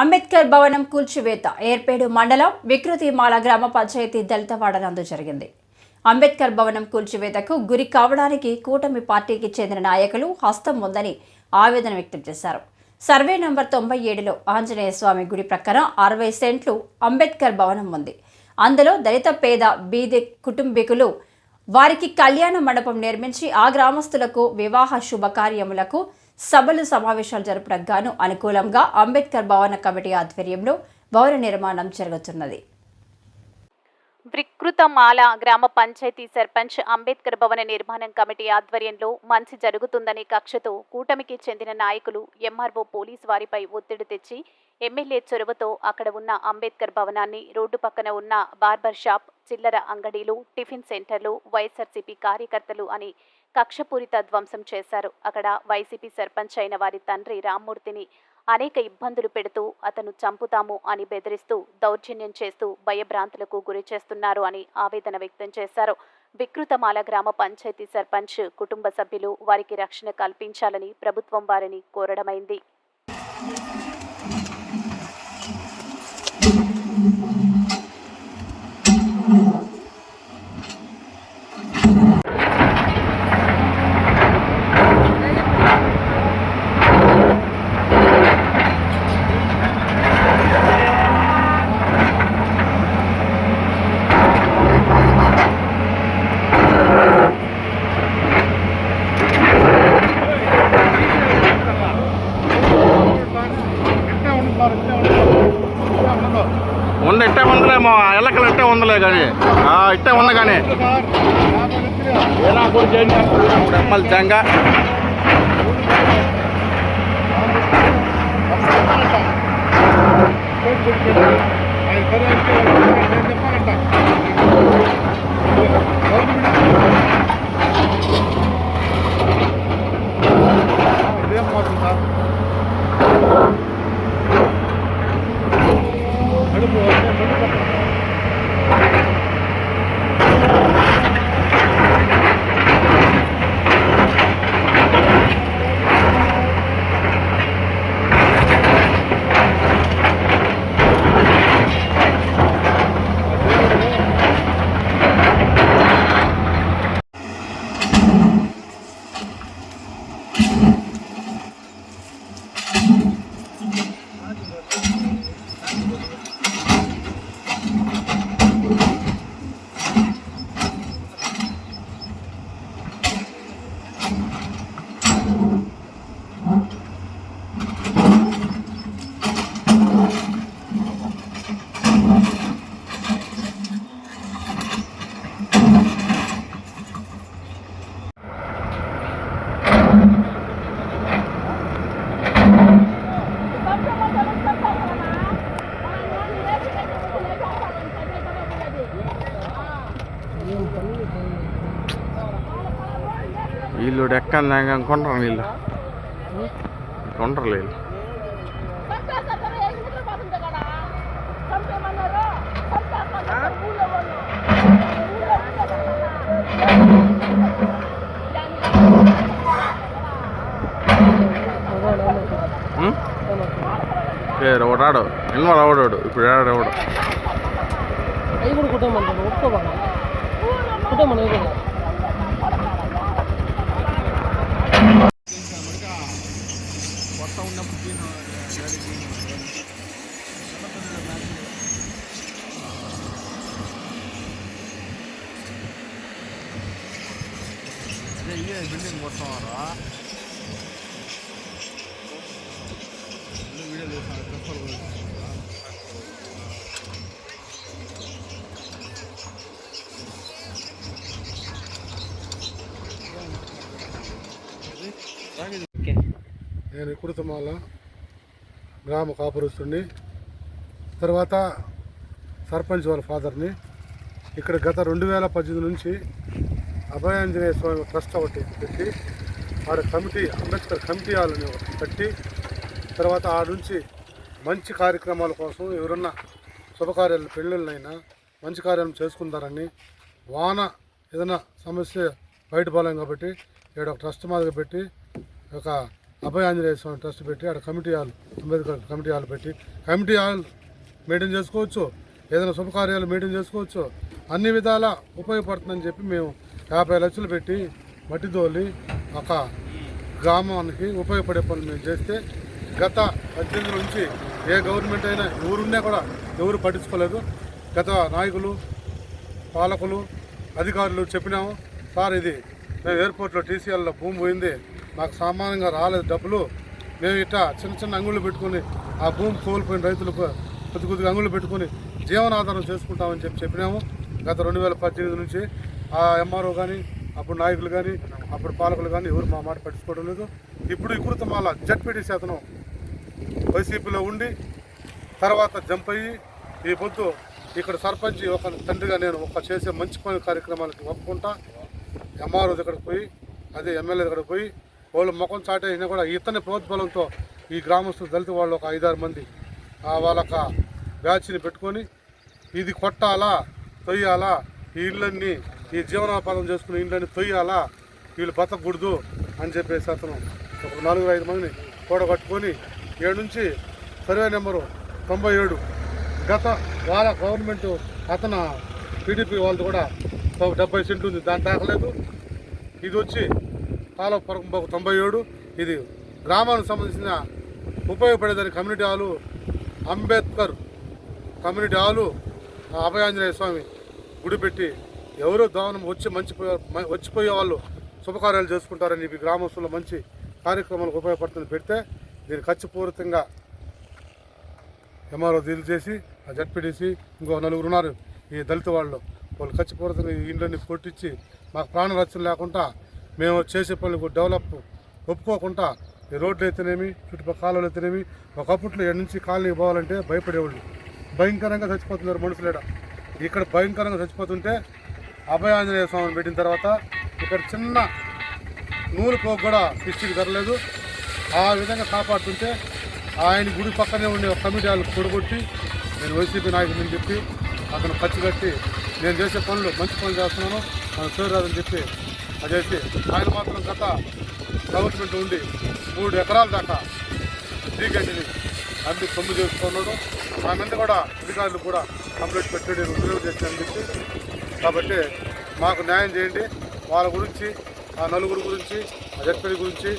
అంబేద్కర్ భవనం కూల్చివేత ఏర్పేడు మండలం వికృతిమాల గ్రామ పంచాయతీ దళితవాడనందు జరిగింది. అంబేద్కర్ భవనం కూల్చివేతకు గురి కావడానికి కూటమి పార్టీకి చెందిన నాయకులు హస్తం ఉందని ఆవేదన వ్యక్తం చేశారు. సర్వే నంబర్ తొంభై ఏడులో ఆంజనేయ స్వామి గుడి ప్రక్కన అరవై సెంట్లు అంబేద్కర్ భవనం ఉంది. అందులో దళిత పేద బీది కుటుంబీకులు వారికి కళ్యాణ మండపం నిర్మించి ఆ గ్రామస్తులకు వివాహ శుభకార్యములకు సభలు సమావేశాలు జరపడం గాను అనుకూలంగా అంబేద్కర్ భవన కమిటీ ఆధ్వర్యంలో భవన నిర్మాణం జరుగుతున్నది. వికృతమాల గ్రామ పంచాయతీ సర్పంచ్ అంబేద్కర్ భవన నిర్మాణం కమిటీ ఆధ్వర్యంలో మంచి జరుగుతుందనే కక్షతో కూటమికి చెందిన నాయకులు ఎంఆర్ఓ పోలీస్ వారిపై ఒత్తిడి తెచ్చి ఎమ్మెల్యే చొరవతో అక్కడ ఉన్న అంబేద్కర్ భవనాన్ని రోడ్డు పక్కన ఉన్న బార్బర్ షాప్ చిల్లర అంగడీలు టిఫిన్ సెంటర్లు వైఎస్ఆర్సీపీ కార్యకర్తలు అని కక్షపూరిత ధ్వంసం చేశారు. అక్కడ వైసీపీ సర్పంచ్ అయిన వారి తండ్రి రామ్మూర్తిని అనేక ఇబ్బందులు పెడుతూ అతను చంపుతాము అని బెదిరిస్తూ దౌర్జన్యం చేస్తూ భయభ్రాంతులకు గురి చేస్తున్నారు అని ఆవేదన వ్యక్తం చేశారు. వికృతమాల గ్రామ పంచాయతీ సర్పంచ్ కుటుంబ సభ్యులు వారికి రక్షణ కల్పించాలని ప్రభుత్వం వారిని కోరడమైంది ఉంది ఇట్టే ఉందిలేమో ఎల్లకలు కానీ. ఇట్టే ఉంది కానీ. మళ్ళీ జంగ. చెప్పాలంట ఎక్కడ కొంటారు వీళ్ళు కొంటారు వీళ్ళు ఉం? పేరు ఒకడు రాడు ఇన్వాల్వ్ అవడాడు ఇప్పుడు ఆడు ఎవడు అవి కూడా కుట్టమంటారు ఒప్పుకోబాక కుట్టమని అవి కూడా బిల్డింగ్ కొడతావారా నేను కుడుతమాల గ్రామ కాపురుస్తుని తర్వాత సర్పంచ్ వాళ్ళ ఫాదర్ని. ఇక్కడ గత రెండు వేల పద్దెనిమిది నుంచి అభయాంజనేయ స్వామి ట్రస్ట్ ఒకటి పెట్టి ఆడ కమిటీ అంబేద్కర్ కమిటీ వాళ్ళని ఒకటి తర్వాత ఆ నుంచి మంచి కార్యక్రమాల కోసం ఎవరన్నా శుభకార్యాలు పెళ్ళిళ్ళైనా మంచి కార్యాలు చేసుకుంటారని వాన ఏదైనా సమస్య బయటపడలేం కాబట్టి ఇక్కడ ఒక ట్రస్ట్ మాదిరిగా పెట్టి ఒక అభయ ఆంజనేయ స్వామి ట్రస్ట్ పెట్టి అక్కడ committee hall Ambedkar committee hall పెట్టి కమిటీ హాల్ మెయింటైన్ చేసుకోవచ్చు. ఏదైనా శుభకార్యాలు మెయింటైన్ చేసుకోవచ్చు. అన్ని విధాల ఉపయోగపడుతుందని చెప్పి మేము యాభై లక్షలు పెట్టి మట్టి తోలి ఒక గ్రామానికి ఉపయోగపడే పనులు మేము చేస్తే గత పద్దెనిమిది నుంచి ఏ గవర్నమెంట్ అయినా ఎవరున్నా కూడా ఎవరు పట్టించుకోలేదు. గత నాయకులు పాలకులు అధికారులు చెప్పినాము సార్ ఇది మేము ఎయిర్పోర్ట్లో టీసీఎల్లో భూమి పోయింది మాకు సామాన్యంగా రాలేదు డబ్బులు. మేము ఇట్లా చిన్న చిన్న అంగుళ్ళు పెట్టుకొని ఆ భూమి కోల్పోయిన రైతులకు కొద్ది కొద్దిగా అంగుళ్ళు పెట్టుకొని జీవనాధారం చేసుకుంటామని చెప్పి చెప్పినాము. గత రెండు వేల పద్దెనిమిది నుంచి ఆ ఎంఆర్ఓ కానీ అప్పుడు నాయకులు కానీ అప్పుడు పాలకులు కానీ ఎవరు మా మాట పట్టించుకోవడం లేదు. ఇప్పుడు ఇకృత మాల జడ్పీటీ శాతం వైసీపీలో ఉండి తర్వాత జంప్ అయ్యి ఈ పొద్దు ఇక్కడ సర్పంచ్ ఒక తండ్రిగా నేను ఒక చేసే మంచి పని కార్యక్రమాలకి ఒప్పుకుంటా. ఎంఆర్ఓ దగ్గరకు పోయి అదే ఎమ్మెల్యే దగ్గరకు పోయి వాళ్ళు ముఖం చాటైనా కూడా ఇతని ప్రోద్బలంతో ఈ గ్రామస్తులు దళిత వాళ్ళు ఒక ఐదారు మంది ఆ వాళ్ళొక బ్యాచ్ని పెట్టుకొని ఇది కొట్టాలా తొయ్యాలా ఈ ఇళ్ళన్నీ ఈ జీవనోపాధం చేసుకునే ఇండ్లని తొయ్యాలా వీళ్ళు బతకూడదు అని చెప్పేసి అతను ఒక నలుగురు ఐదు మందిని కూడగట్టుకొని ఏడు నుంచి సర్వే నెంబరు తొంభై ఏడు గత వాళ్ళ గవర్నమెంట్ అతను టీడీపీ వాళ్ళది కూడా ఒక డెబ్బై సెంట్లు ఉంది. దాన్ని దాకలేదు ఇది వచ్చి కాలువ పరకంబాకు తొంభై ఏడు. ఇది గ్రామానికి సంబంధించిన ఉపయోగపడేదాని community hall Ambedkar community hall ఆ అభయాంజనేయ స్వామి గుడి పెట్టి ఎవరో దానం వచ్చి మంచి వచ్చిపోయే వాళ్ళు శుభకార్యాలు చేసుకుంటారని ఇవి గ్రామస్తుల్లో మంచి కార్యక్రమాలకు ఉపయోగపడుతుంది పెడితే దీన్ని ఖర్చుపూరితంగా ఎంఆర్ఓ డీల్ చేసి ఆ జడ్పీటీసీ ఇంకో నలుగురు ఉన్నారు. ఈ దళిత వాళ్ళు వాళ్ళు ఖచ్చితంగా ఈ ఇండ్లన్నీ కొట్టించి మాకు ప్రాణ రక్షణ లేకుండా మేము చేసే పనులకు డెవలప్ ఒప్పుకోకుండా ఈ రోడ్లు అయితేనేమి చుట్టుపక్కల కాలువలు అయితేనేమి ఒకప్పట్లో ఎక్కడి నుంచి కాలనీ పోవాలంటే భయపడేవాళ్ళు. భయంకరంగా చచ్చిపోతున్నారు మనుషులేడ ఇక్కడ భయంకరంగా చచ్చిపోతుంటే అభయ ఆంజనేయ స్వామిని పెట్టిన తర్వాత ఇక్కడ చిన్న నూలు పోకు కూడా పిచ్చికి ధరలేదు ఆ విధంగా కాపాడుతుంటే ఆయన గుడి పక్కనే ఉండే ఒక కమిటీ వాళ్ళకి పొడగొట్టి నేను వైసీపీ నాయకుడిని చెప్పి అతను ఖర్చు కట్టి నేను చేసే పనులు మంచి పనులు చేస్తున్నాను. మన చూడరాదని చెప్పి అది ఆయన మాత్రం గత గవర్నమెంట్ ఉండి మూడు ఎకరాల దాకా లీకేజీని అన్ని సొమ్ము చేసుకున్నాడు. ఆ కూడా అధికారులు కూడా కంప్లైంట్ పెట్టి నేను ఉద్యోగం చేశానని చెప్పి. కాబట్టి మాకు న్యాయం చేయండి. వాళ్ళ గురించి ఆ నలుగురు గురించి ఆ జడ్పీ గురించి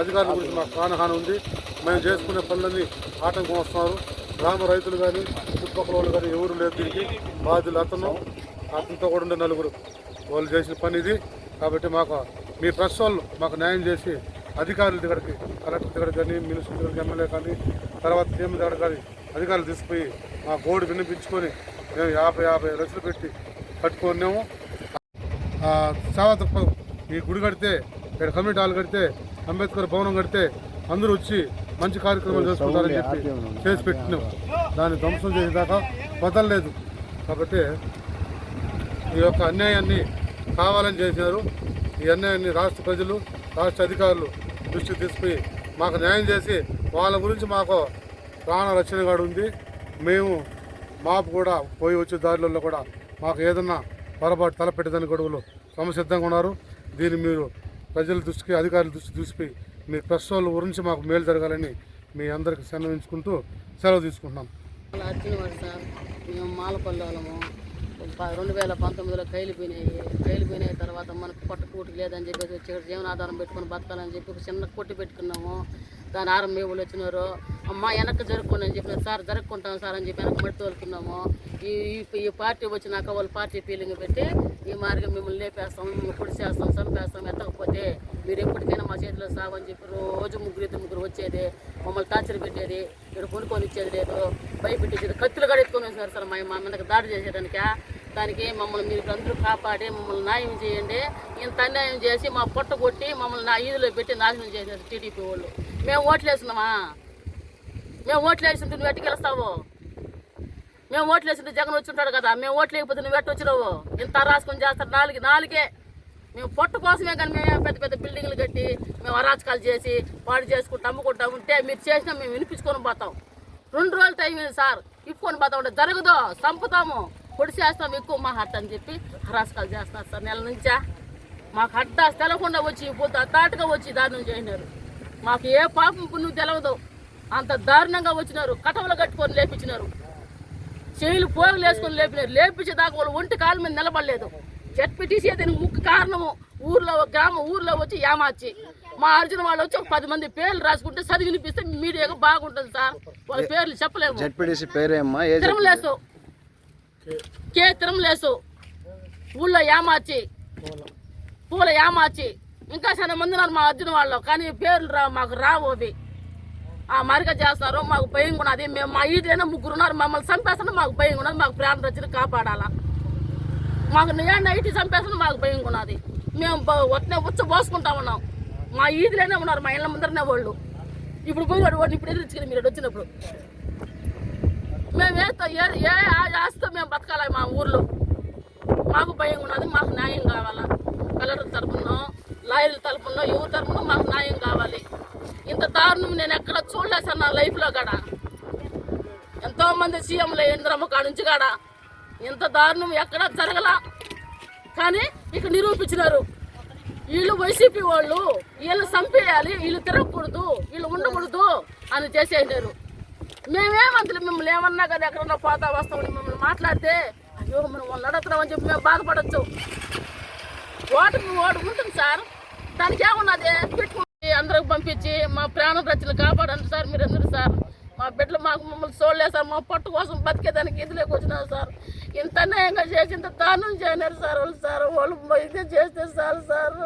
అధికారుల గురించి మాకు ప్రాణహాని ఉంది. మేము చేసుకునే పనులన్నీ ఆటంకం వస్తున్నారు. గ్రామ రైతులు కానీ చుట్టుపక్కల వాళ్ళు కానీ ఎవరు లేదు దీనికి. బాధ్యులు అతను అతనితో కూడా ఉండే నలుగురు. వాళ్ళు చేసిన పని ఇది. కాబట్టి మాకు మీ ప్రెస్ వాళ్ళు మాకు న్యాయం చేసి అధికారుల దగ్గరికి కలెక్టర్ దగ్గర కానీ మినిస్టర్ దగ్గరికి ఎమ్మెల్యే కానీ తర్వాత సీఎం దగ్గర కానీ అధికారులు తీసుకుపోయి మా బోర్డు వినిపించుకొని మేము యాభై యాభై లక్షలు పెట్టి కట్టుకున్నాము ఆ, సేవా దృక్పథం ఈ గుడి కడితే ఇక్కడ కమ్యూనిటీ హాల్ కడితే అంబేద్కర్ భవనం కడితే అందరూ వచ్చి మంచి కార్యక్రమాలు చేసుకుంటారని చెప్పి చేసి పెట్టినాం. దాన్ని ధ్వంసం చేసేదాకా వదలలేదు. కాబట్టి ఈ యొక్క అన్యాయాన్ని కావాలని చేసినారు. ఈ అన్యాయాన్ని రాష్ట్ర ప్రజలు రాష్ట్ర అధికారులు దృష్టికి తీసుకుని మాకు న్యాయం చేసి వాళ్ళ గురించి మాకు ప్రాణ రక్షణ కూడా ఉంది. మేము మాపు కూడా పోయి వచ్చే దారిలో కూడా మాకు ఏదన్నా పొరపాటు తలపెట్టదని గొడవలు సమసిద్ధంగా ఉన్నారు. దీన్ని మీరు ప్రజల దృష్టికి అధికారుల దృష్టి తీసుకుని మీ ప్రెస్ వాళ్ళ గురించి మాకు మేలు జరగాలని మీ అందరికి సెలవించుకుంటూ సెలవు తీసుకుంటున్నాం. అర్జున్ సార్ మేము మాలపల్లి వాళ్ళము. రెండు వేల పంతొమ్మిదిలో కైలిపోయినాయి కైలు పోయినాయి తర్వాత మనకు పొట్ట లేదని చెప్పేసి వచ్చి జీవనాధారం పెట్టుకొని బతకాలని చెప్పి ఒక చిన్న కొట్టి పెట్టుకున్నాము. దాని ఆరం మేములు వచ్చినారు? అమ్మ వెనక్కి జరుపుకోండి అని చెప్పిన సార్ జరుపుకుంటాం సార్ అని చెప్పి వెనక్కి మట్టి తోలుకున్నాము ఈ ఈ- పార్టీ వచ్చినాక వాళ్ళు పార్టీ ఫీలింగ్ పెట్టి ఈ మార్గం మిమ్మల్ని లేపేస్తాం మిమ్మల్ని పొడి చేస్తాం చంపేస్తాం ఎత్తకపోతే మీరు ఎప్పటికైనా మా చేతిలో సావని చెప్పి రోజు ముగ్గురు ఇద్దరు ముగ్గురు వచ్చేది మమ్మల్ని టార్చర్ పెట్టేది ఇక్కడ కొనుక్కొని ఇచ్చేది లేదు భయపెట్టేది కత్తులు కూడా ఎత్తుకొని సార్ మా మా మీదకి దాడి చేసేదానికి? దానికి మమ్మల్ని మీరు అందరూ కాపాడి మమ్మల్ని న్యాయం చేయండి. ఇంత అన్యాయం చేసి మా పొట్ట కొట్టి మమ్మల్ని నా ఈదులో పెట్టి నాశనం చేశారు టీడీపీ వాళ్ళు. మేము ఓట్లు వేసినామా మేము ఓట్లు వేసింటే నువ్వు ఎట్టుకు గెలుస్తావు? మేము ఓట్లు వేసింటే జగన్ వచ్చుంటాడు కదా మేము ఓట్లు లేకపోతే నువ్వు ఎట్టు వచ్చినావు? ఇంత రాసుకొని చేస్తారు నాలుగు నాలుగే. మేము పొట్టు కోసమే కానీ మేము పెద్ద పెద్ద బిల్డింగ్లు కట్టి మేము అరాచకాలు చేసి పాడు చేసుకుంటూ అమ్ముకుంటా ఉంటే మీరు చేసినా మేము వినిపించుకొని పోతాం. రెండు రోజులు టైం సార్ ఇప్పుకొని పోతా ఉంటే జరగదు చంపుతాము. పొడి చేస్తాం ఎక్కువ మా హట్ అని చెప్పి హరాసకాలు చేస్తారు సార్ నెల నుంచా. మాకు హట్ట తెలకుండా వచ్చి పోతే తాటుగా వచ్చి దాని నుంచి అయినారు మాకు ఏ పాపం పుణ్యం తెలవదు. అంత దారుణంగా వచ్చినారు. కటవలు కట్టుకొని లేపించినారు. చేయిలు పోగులు వేసుకొని లేపినారు. లేపించేదాకా వాళ్ళు ఒంటి కాళ్ళ మీద నిలబడలేదు. జడ్పీటీసీ దీనికి ముఖ్య కారణము. ఊర్లో గ్రామ ఊర్లో వచ్చి ఏమార్చి మా అర్జున వాళ్ళు వచ్చి ఒక పది మంది పేర్లు రాసుకుంటే చదివి వినిపిస్తే మీడియాగా బాగుంటుంది సార్. వాళ్ళ పేర్లు చెప్పలేము. పేరేమ్మా ఏ తిరుమలేసు. కే తిరుమలేసు. ఊళ్ళో ఏమార్చి పూల ఏమార్చి ఇంకా చాలా మంది ఉన్నారు మా అర్జున వాళ్ళు. కానీ పేర్లు రా మాకు రావు అవి. ఆ మరిక చేస్తారు మాకు భయం ఉన్నది మేము మా ఈదైనా ముగ్గురు ఉన్నారు మమ్మల్ని చంపేస్తున్నా మాకు భయం ఉన్నది మాకు ప్రాణం రచన కాపాడాలా. మాకు నేను నైట్ చంపేస్తున్నా మాకు భయం ఉన్నది మేము వట్నే వచ్చి పోసుకుంటా ఉన్నాం. మా ఈదిలోనే ఉన్నారు మా ఇళ్ళ ముందరనే వాళ్ళు. ఇప్పుడు పోయి వాడు ఇప్పుడు ఎదురించుకుని మీరు వచ్చినప్పుడు. మేము ఏ ఏ ఆస్తో మేము బతకాలి మా ఊర్లో? మాకు భయం ఉన్నది మాకు న్యాయం కావాలా? కలెక్టర్ తరపునో లాయర్ల తరపునో ఎవరి తరపునో మాకు న్యాయం కావాలి. ఇంత దారుణం నేను ఎక్కడ చూడలేదు సార్ నా లైఫ్లో కాడ? ఎంతోమంది సీఎంలు ఇంద్రమ్మ కాడ నుంచి కాడ? ఇంత దారుణం ఎక్కడ జరగలా? కానీ ఇక్కడ నిరూపించినారు. వీళ్ళు వైసీపీ వాళ్ళు వీళ్ళు చంపేయాలి వీళ్ళు తిరగకూడదు వీళ్ళు ఉండకూడదు అని చేసేసారు మేమేమంతలే మిమ్మల్ని ఏమన్నా కానీ ఎక్కడన్నా పోతా వస్తామని మిమ్మల్ని మాట్లాడితే అయ్యో మనం వాళ్ళు అడుగుతున్నామని చెప్పి మేము బాధపడచ్చు. ఓటు ఓటు ఉంటుంది సార్. దానికి ఏమున్నది? పెట్టుకుని అందరికి పంపించి మా ప్రాణం రచ్చలు కాపాడండి సార్ మీరందరూ సార్. మా బిడ్డలు మాకు మమ్మల్ని చూడలేదు సార్. మా పట్టు కోసం బతికేదానికి ఇదిలోకి వచ్చినారు సార్. ఇంత అన్యాయంగా చేసి ఇంత దానం చేయలేరు సార్ వాళ్ళు సార్. వాళ్ళు ఇదే చేస్తే సార్ సార్.